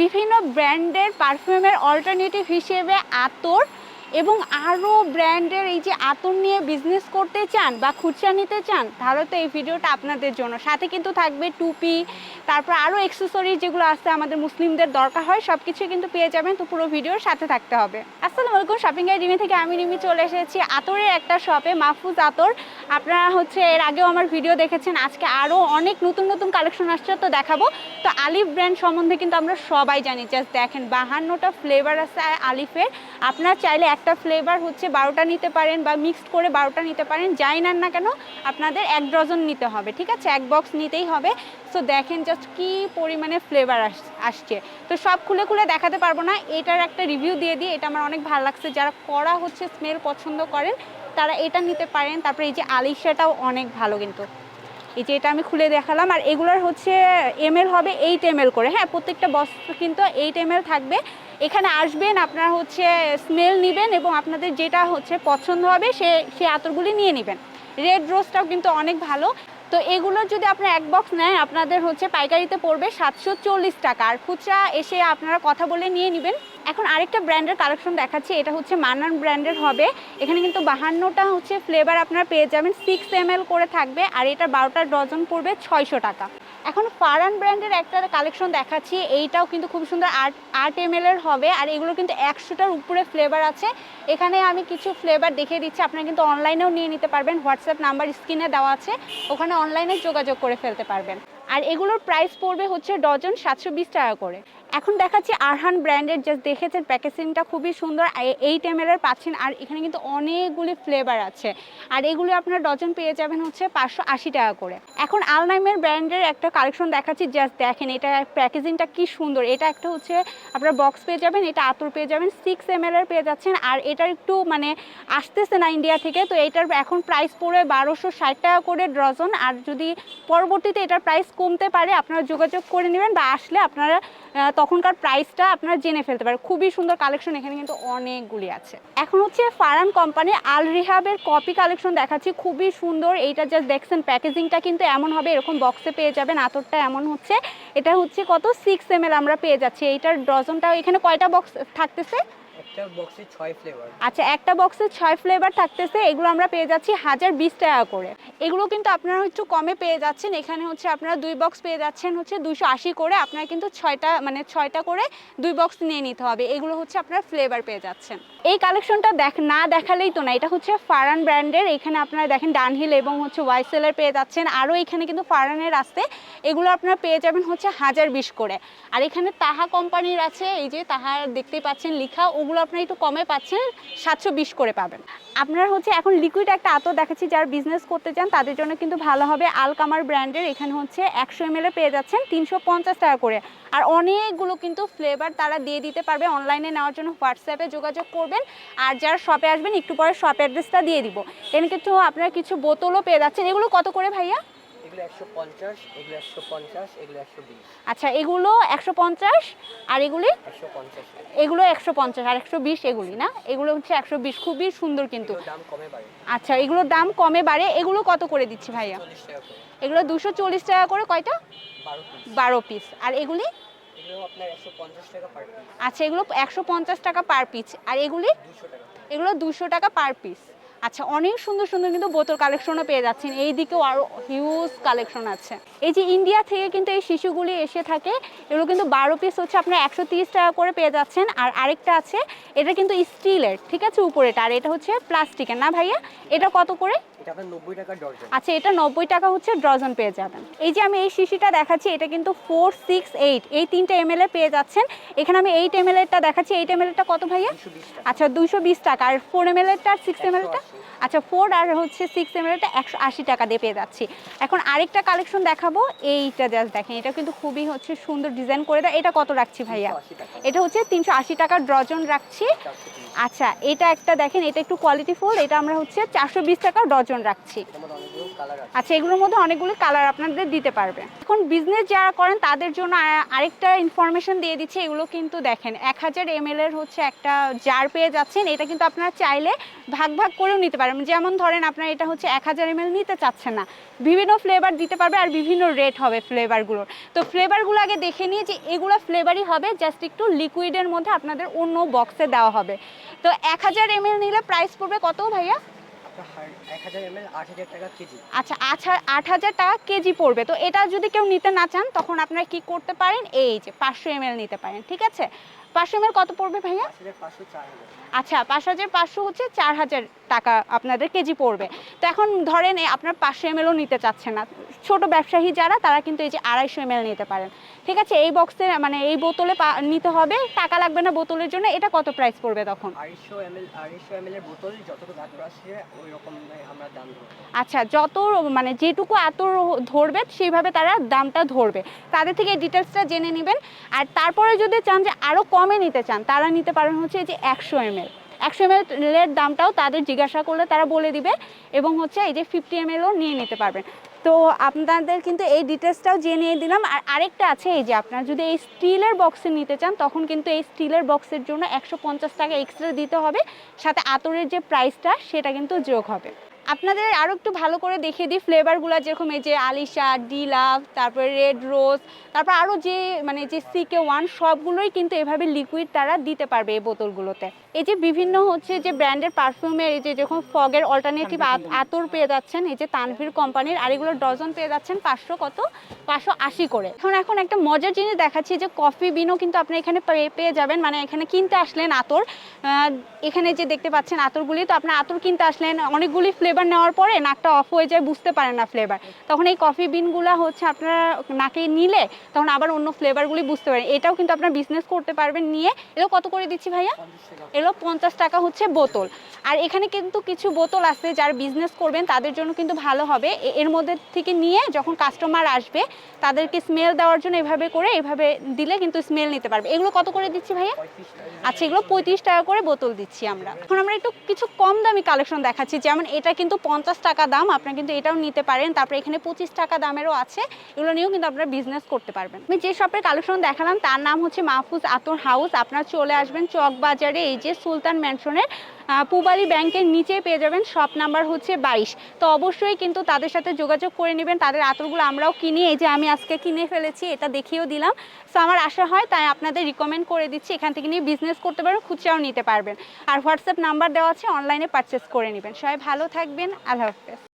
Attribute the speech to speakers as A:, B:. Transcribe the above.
A: বিভিন্ন ব্র্যান্ডের পারফিউমের অল্টারনেটিভ হিসেবে আতর এবং আরও ব্র্যান্ডের এই যে আতর নিয়ে বিজনেস করতে চান বা খুচরা নিতে চান, তাহলে তো এই ভিডিওটা আপনাদের জন্য। সাথে কিন্তু থাকবে টুপি, তারপর আরও অ্যাক্সেসরিজ যেগুলো আছে আমাদের মুসলিমদের দরকার হয় সব কিছু কিন্তু পেয়ে যাবেন। তো পুরো ভিডিওর সাথে থাকতে হবে। আসসালামু আলাইকুম শপিং গাইড রিমি থেকে আমি রিমি চলে এসেছি। আতরের একটা শপে মাহফুজ আতর। আপনারা হচ্ছে এর আগেও আমার ভিডিও দেখেছেন, আজকে আরও অনেক নতুন নতুন কালেকশন আসছে, তো দেখাবো। তো আলিফ ব্র্যান্ড সম্বন্ধে কিন্তু আমরা সবাই জানি জাস্ট দেখেন, বাহান্নটা ফ্লেভার আছে আলিফের। আপনার চাইলে একটা ফ্লেভার হচ্ছে বারোটা নিতে পারেন বা মিক্সড করে বারোটা নিতে পারেন, যাই নেন না কেন আপনাদের এক ডজন নিতে হবে, ঠিক আছে? এক বক্স নিতেই হবে। সো দেখেন জাস্ট কি পরিমাণে ফ্লেভার আসছে। তো সব খুলে খুলে দেখাতে পারব না, এটার একটা রিভিউ দিয়ে দিই, এটা আমার অনেক ভালো লাগছে। যারা কড়া হচ্ছে স্মেল পছন্দ করেন, তারা এটা নিতে পারেন। তারপরে এই যে আলিশাটাও অনেক ভালো কিন্তু। এই যে এটা আমি খুলে দেখালাম, আর এগুলোর হচ্ছে এমএল হবে এইট এমএল করে। হ্যাঁ প্রত্যেকটা বস্ত্র কিন্তু এইট এমএল থাকবে। এখানে আসবেন, আপনারা হচ্ছে স্মেল নেবেন এবং আপনাদের যেটা হচ্ছে পছন্দ হবে সে সেই আতরগুলি নিয়ে নেবেন। রেড রোজটাও কিন্তু অনেক ভালো। তো এগুলোর যদি আপনারা এক বক্স নেয়, আপনাদের হচ্ছে পাইকারিতে পড়বে সাতশো চল্লিশ টাকা। আর খুচরা এসে আপনারা কথা বলে নিয়ে নেবেন। এখন আরেকটা ব্র্যান্ডের কালেকশন দেখাচ্ছি, এটা হচ্ছে মান্নান ব্র্যান্ডের হবে। এখানে কিন্তু বাহান্নটা হচ্ছে ফ্লেভার আপনারা পেয়ে যাবেন সিক্স এম করে থাকবে আর এটা বারোটা ডজন পড়বে ছয়শো টাকা। এখন ফারান ব্র্যান্ডের একটা কালেকশন দেখাচ্ছি, এইটাও কিন্তু খুব সুন্দর আট আট এম হবে আর এগুলো কিন্তু একশোটার উপরে ফ্লেভার আছে। এখানে আমি কিছু ফ্লেভার দেখিয়ে দিচ্ছি, আপনারা কিন্তু অনলাইনেও নিয়ে নিতে পারবেন হোয়াটসঅ্যাপ নাম্বার স্ক্রিনে দেওয়া আছে, ওখানে অনলাইনে যোগাযোগ করে ফেলতে পারবেন। আর এগুলোর প্রাইস পড়বে হচ্ছে ডজন সাতশো বিশ টাকা করে। এখন দেখাচ্ছি আরহান ব্র্যান্ডের জাস্ট দেখেছেন প্যাকেজিংটা খুবই সুন্দর এইট এম এর পাচ্ছেন, আর এখানে কিন্তু অনেকগুলি ফ্লেভার আছে। আর এগুলো আপনার ডজন পেয়ে যাবেন হচ্ছে পাঁচশো আশি টাকা করে। এখন আলনাইমের ব্র্যান্ডের একটা কালেকশন দেখাচ্ছি জাস্ট দেখেন, এটা প্যাকেজিংটা কি সুন্দর, এটা একটা হচ্ছে আপনার বক্স পেয়ে যাবেন, এটা আতর পেয়ে যাবেন সিক্স এম এর পেয়ে যাচ্ছেন, আর এটার একটু মানে আসতেছে না ইন্ডিয়া থেকে, তো এটার এখন প্রাইস পড়বে বারোশো ষাট টাকা করে ডজন আর যদি পরবর্তীতে এটার প্রাইস কমতে পারে, আপনারা যোগাযোগ করে নেবেন বা আসলে আপনারা তখনকার প্রাইসটা আপনারা জেনে ফেলতে পারেন। খুবই সুন্দর কালেকশন এখানে কিন্তু অনেকগুলি আছে। এখন হচ্ছে ফারান কোম্পানি আল রিহাবের কপি কালেকশন দেখাচ্ছি। খুবই সুন্দর, এইটা জাস্ট দেখছেন প্যাকেজিংটা কিন্তু এমন হবে, এরকম বক্সে পেয়ে যাবেন, আতরটা এমন হচ্ছে। এটা হচ্ছে কত? সিক্স এম আমরা পেয়ে যাচ্ছি। এইটার ডজনটাও এখানে কয়টা বক্স থাকতেছে? আচ্ছা একটা বক্সে ছয় ফ্লেভার থাকতেছে, এগুলো আমরা পেয়ে যাচ্ছি হাজার বিশ টাকা করে। এগুলো কিন্তু আপনারা একটু কমে পেয়ে যাচ্ছেন। এখানে হচ্ছে আপনারা দুই বক্স পেয়ে যাচ্ছেন হচ্ছে দুশো আশি করে। আপনারা কিন্তু ছয়টা মানে ছয়টা করে দুই বক্স নিয়ে নিতে হবে। এগুলো হচ্ছে আপনারা ফ্লেভার পেয়ে যাচ্ছেন। এই কালেকশনটা দেখ, না দেখালেই তো না। এটা হচ্ছে ফারান ব্র্যান্ডের এখানে আপনারা দেখেন ডানহিল এবং হচ্ছে ওয়াইসেলের পেয়ে যাচ্ছেন। আরও এখানে কিন্তু ফারানের আসতে এগুলো আপনারা পেয়ে যাবেন হচ্ছে হাজার বিশ করে। আর এখানে তাহা কোম্পানির আছে। এই যে তাহা দেখতেই পাচ্ছেন লিখা। ওগুলো আপনারা একটু কমে পাচ্ছেন, সাতশো বিশ করে পাবেন। আপনারা হচ্ছে এখন লিকুইড একটা আতর দেখাচ্ছি যারা বিজনেস করতে চান, তাদের জন্য কিন্তু ভালো হবে আলকামার ব্র্যান্ডের এখানে হচ্ছে একশো এম পেয়ে যাচ্ছেন তিনশো পঞ্চাশ টাকা করে। আর অনেকগুলো কিন্তু ফ্লেভার তারা দিয়ে দিতে পারবে অনলাইনে নেওয়ার জন্য, হোয়াটসঅ্যাপে যোগাযোগ করবেন। আর যারা শপে আসবেন, একটু পরে শপ অ্যাড্রেসটা দিয়ে দিব। এখানে কিন্তু আপনারা কিছু বোতলও পেয়ে যাচ্ছেন। এগুলো কত করে ভাইয়া?
B: এগুলো এগুলো এগুলো
A: আচ্ছা এগুলো একশো পঞ্চাশ আর এগুলি? এগুলো একশো পঞ্চাশ আর একশো বিশ এগুলি না? এগুলো হচ্ছে একশো বিশ খুবই সুন্দর কিন্তু।
B: দাম কমে বাড়ে।
A: আচ্ছা এগুলোর দাম কমে বাড়ে। এগুলো কত করে দিচ্ছি ভাইয়া? এগুলো দুশো চল্লিশ টাকা করে কয়টা?
B: বারো পিস।
A: আর এগুলি? আচ্ছা এগুলো একশো পঞ্চাশ টাকা পার পিস। আর এগুলি? এগুলো দুশো টাকা পার পিস। আচ্ছা অনেক সুন্দর সুন্দর কিন্তু বোতল কালেকশনও পেয়ে যাচ্ছেন। এই দিকেও আরও হিউজ কালেকশন আছে। এই যে ইন্ডিয়া থেকে কিন্তু এই শিশুগুলি এসে থাকে এগুলো কিন্তু বারো পিস হচ্ছে আপনার একশো তিরিশ টাকা করে পেয়ে যাচ্ছেন। আর আরেকটা আছে এটা কিন্তু স্টিলের ঠিক আছে উপরেটা। আর এটা হচ্ছে প্লাস্টিকের। না ভাইয়া? এটা কত করে? আচ্ছা এটা নব্বই টাকা হচ্ছে ডজন পেয়ে যাবেন। এই যে আমি এই শিশিটা দেখাচ্ছি এটা কিন্তু ফোর সিক্স এইট এই তিনটে এম পেয়ে যাচ্ছেন। এখানে আমি এইট এম এরটা দেখাচ্ছি। এইট এম এরটা কত ভাইয়া? আচ্ছা দুশো বিশ টাকা। আর ফোর এম এরটা আর সিক্স এম এরটা?
B: 180
A: আচ্ছা ফোর আর হচ্ছে সিক্স এম এটা একশো আশি টাকা দিয়ে পেয়ে যাচ্ছি। এখন আরেকটা কালেকশন দেখাবো। এইটা জাস্ট দেখেন এটা কিন্তু খুবই হচ্ছে সুন্দর ডিজাইন করে দেয়। এটা কত রাখছি ভাইয়া? এটা হচ্ছে তিনশো আশি টাকার ডজন রাখছি। আচ্ছা এটা একটা দেখেন এটা একটু কোয়ালিটি ফুল এটা আমরা হচ্ছে চারশো বিশ টাকা ডজন রাখছি। আচ্ছা এগুলোর মধ্যে অনেকগুলি কালার আপনাদের দিতে পারবে। এখন বিজনেস যারা করেন, তাদের জন্য আরেকটা ইনফরমেশন দিয়ে দিচ্ছে, এগুলো কিন্তু দেখেন, এক হাজার এম এর হচ্ছে একটা জার পেয়ে যাচ্ছেন, এটা কিন্তু আপনারা চাইলে ভাগ ভাগ করেও নিতে পারেন। যেমন ধরেন, আপনার এটা হচ্ছে এক হাজার এম নিতে চাচ্ছেন না, বিভিন্ন ফ্লেভার দিতে পারবে আর বিভিন্ন রেট হবে ফ্লেভারগুলোর তো ফ্লেভারগুলো আগে দেখে নিয়ে যে এগুলো ফ্লেভারই হবে জাস্ট একটু লিকুইডের মধ্যে আপনাদের অন্য বক্সে দেওয়া হবে। তো এক হাজার এম নিলে প্রাইস পড়বে কত ভাইয়া? আচ্ছা আচ্ছা আট হাজার টাকা কেজি পড়বে। তো এটা যদি কেউ নিতে না চান তখন আপনারা কি করতে পারেন? এই যে পাঁচশো এম নিতে পারেন ঠিক আছে? পাঁচশো এম কত পড়বে ভাইয়া? আচ্ছা পাঁচ হাজার পাঁচশো হচ্ছে চার হাজার টাকা আপনাদের কেজি পড়বে। তো এখন ধরেন আপনার পাঁচশো নিতে চাচ্ছেন না। ছোট ব্যবসায়ী যারা তারা কিন্তু এই যে আড়াইশো এমএল নিতে পারেন। ঠিক আছে? এই বক্সে মানে এই বোতলে নিতে হবে। টাকা লাগবে না বোতলের জন্য। এটা কত প্রাইস পড়বে তখন?
B: আড়াইশো এম এল আড়াইশো এম এর বোতল যতটুকু ওই
A: আচ্ছা যত মানে যেটুকু এত ধরবে, সেইভাবে তারা দামটা ধরবে। তাদের থেকে এই ডিটেলসটা জেনে নেবেন। আর তারপরে যদি চান যে আরও কমে নিতে চান, তারা নিতে পারেন হচ্ছে এই যে একশো এম এল একশো এম এলের দামটাও তাদের জিজ্ঞাসা করলে তারা বলে দিবে এবং হচ্ছে এই যে ফিফটি এম এলও নিয়ে নিতে পারবেন। তো আপনাদের কিন্তু এই ডিটেলসটাও জেনে দিলাম। আর আরেকটা আছে এই যে আপনার যদি এই স্টিলের বক্সে নিতে চান, তখন কিন্তু এই স্টিলের বক্সের জন্য একশো পঞ্চাশ টাকা এক্সট্রা দিতে হবে। সাথে আতরের যে প্রাইসটা সেটা কিন্তু যোগ হবে। আপনাদের আরও একটু ভালো করে দেখিয়ে দিই ফ্লেভারগুলো যেরকম এই যে আলিশা ডিলাভ তারপরে রেড রোজ তারপর আরও যে মানে যে সিকে ওয়ান সবগুলোই কিন্তু এভাবে লিকুইড তারা দিতে পারবে এই বোতলগুলোতে। এই যে বিভিন্ন হচ্ছে যে ব্র্যান্ডের পারফিউমের এই যে যখন ফগের অল্টারনেটিভ আতর পেয়ে যাচ্ছেন এই যে তানভীর কোম্পানির আর এগুলো ডজন পেয়ে যাচ্ছেন পাঁচশো কত? পাঁচশো আশি করে। এখন এখন একটা মজার জিনিস দেখাচ্ছি যে কফি বিনও কিন্তু আপনি এখানে পেয়ে- পেয়ে যাবেন মানে এখানে কিনতে আসলেন আতর। এখানে যে দেখতে পাচ্ছেন আতরগুলি তো আপনার আতর কিনতে আসলেন অনেকগুলি ফ্লেভার নেওয়ার পরে নাকটা অফ হয়ে যায়, বুঝতে পারেন না ফ্লেভার তখন এই কফি বিনগুলো হচ্ছে আপনারা নাকে নিলে তখন আবার অন্য ফ্লেভারগুলি বুঝতে পারেন। এটাও কিন্তু আপনার বিজনেস করতে পারবেন নিয়ে। এগুলো কত করে দিচ্ছি ভাইয়া? এগুলো পঞ্চাশ টাকা হচ্ছে বোতল। আর এখানে কিন্তু কিছু বোতল আছে যারা বিজনেস করবেন, তাদের জন্য কিন্তু ভালো হবে। এর মধ্যে থেকে নিয়ে যখন কাস্টমার আসবে, তাদেরকে স্মেল দেওয়ার জন্য এভাবে করে, এভাবে দিলে কিন্তু স্মেল নিতে পারবে। এগুলো কত করে দিচ্ছি ভাইয়া? আচ্ছা এগুলো পঁয়ত্রিশ টাকা করে বোতল দিচ্ছি আমরা। এখন আমরা একটু কিছু কম দামি কালেকশন দেখাচ্ছি। যেমন এটা কিন্তু পঞ্চাশ টাকা দাম, আপনারা কিন্তু এটাও নিতে পারেন। তারপরে এখানে পঁচিশ টাকা দামেরও আছে। এগুলো নিয়েও কিন্তু আপনারা বিজনেস করতে পারবেন। আমি যে শপের কালেকশন দেখালাম, তার নাম হচ্ছে মাহফুজ আতর হাউস আপনারা চলে আসবেন চকবাজারে, এই যে সুলতান ম্যানশনের পুবালি ব্যাংকের নিচে পেয়ে যাবেন। শপ নাম্বার হচ্ছে বাইশ। তো অবশ্যই কিন্তু তাদের সাথে যোগাযোগ করে নেবেন। তাদের আতরগুলো আমরাও কিনি। এই যে আমি আজকে কিনে ফেলেছি, এটা দেখিয়েও দিলাম। সো আমার আশা হয় তাই আপনাদের রিকমেন্ড করে দিচ্ছি। এখান থেকে নিয়ে বিজনেস করতে পারবেন, খুচরাও নিতে পারবেন। আর হোয়াটসঅ্যাপ নাম্বার দেওয়া আছে অনলাইনে পারচেস করে নেবেন। সবাই ভালো থাকবেন। আল্লাহ হাফেজ।